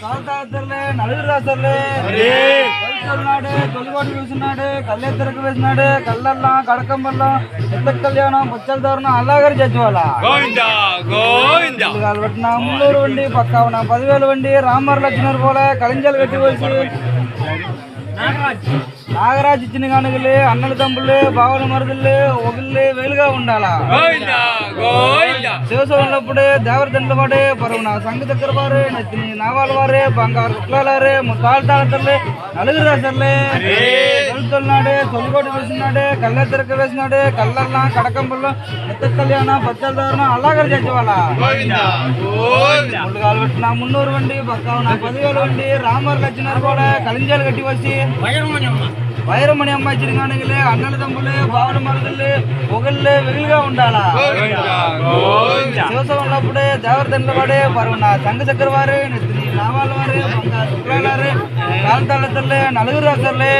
కాంతాద్దరులే చూసినాడు కళ్ళెద్దరికి వేసినాడు కళ్ళల్లా కళ్యాణం వండి పక్కా పదివేలు వండి రామారు లక్ష్మీ పోలే కలింజలు పెట్టి పోసి. నాగరాజు. ఇచ్చిన కనుగలే అన్నలు తమ్ముళ్ళు బావుల మరుదులు ఒకళ్ళు వేలుగా ఉండాలా. శివసోనప్పుడే దేవరదండ్ల వాడే పరువున సంగ దగ్గర వారే నచ్చిన నావాల వారే బంగారు కుట్లాలారే ముత్తాల తాళతల్లే నలుగురు రాసర్లే తొలుతున్నాడే తొలిగోటు వేసినాడే కళ్ళెద్దరికి వేసినాడే కళ్ళల్లా కడకంబల్లో ఎత్త కళ్యాణ పచ్చల దారుణ చచ్చివాళ్ళ గోవింద. గోవింద. ముందుగాలు పెట్టిన మున్నూరు వండి పక్క ఉన్న పదివేలు వండి రామర్ లచ్చినారు కూడా కలింజాలు కట్టి వచ్చి. వైరమణి అమ్మ ఇచ్చిన కానుకలే అన్నల తమ్ములే బావుల మరుదులే ఒకళ్ళే వెలుగుగా ఉండాలా గోవింద గోవింద శివసభలప్పుడే దేవరదండ్ల వాడే పరువున బంగారు శుక్రాలారే కాంతాళతల్లే నలుగురు రాసర్లే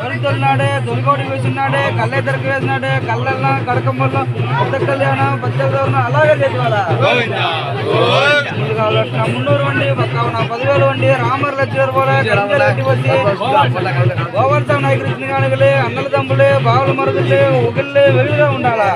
తొలుతున్నాడే తొలికోటి వేసినాడే కళ్ళెద్దరికి వేసినాడే కళ్ళల్లా కడకంబల్లో పెద్ద కళ్యాణం దూరం అలాగే చేసేవాళ్ళ మున్నూరు వండి ఉన్న పదివేలు వండి రామర్ లక్ష్మీర్ పోలే వచ్చి గోవర్ధన్ ఇచ్చిన కానుకలే అన్నల తమ్ములే బావుల మరుగులే ఒకళ్ళే వెలుగుగా ఉండాలా?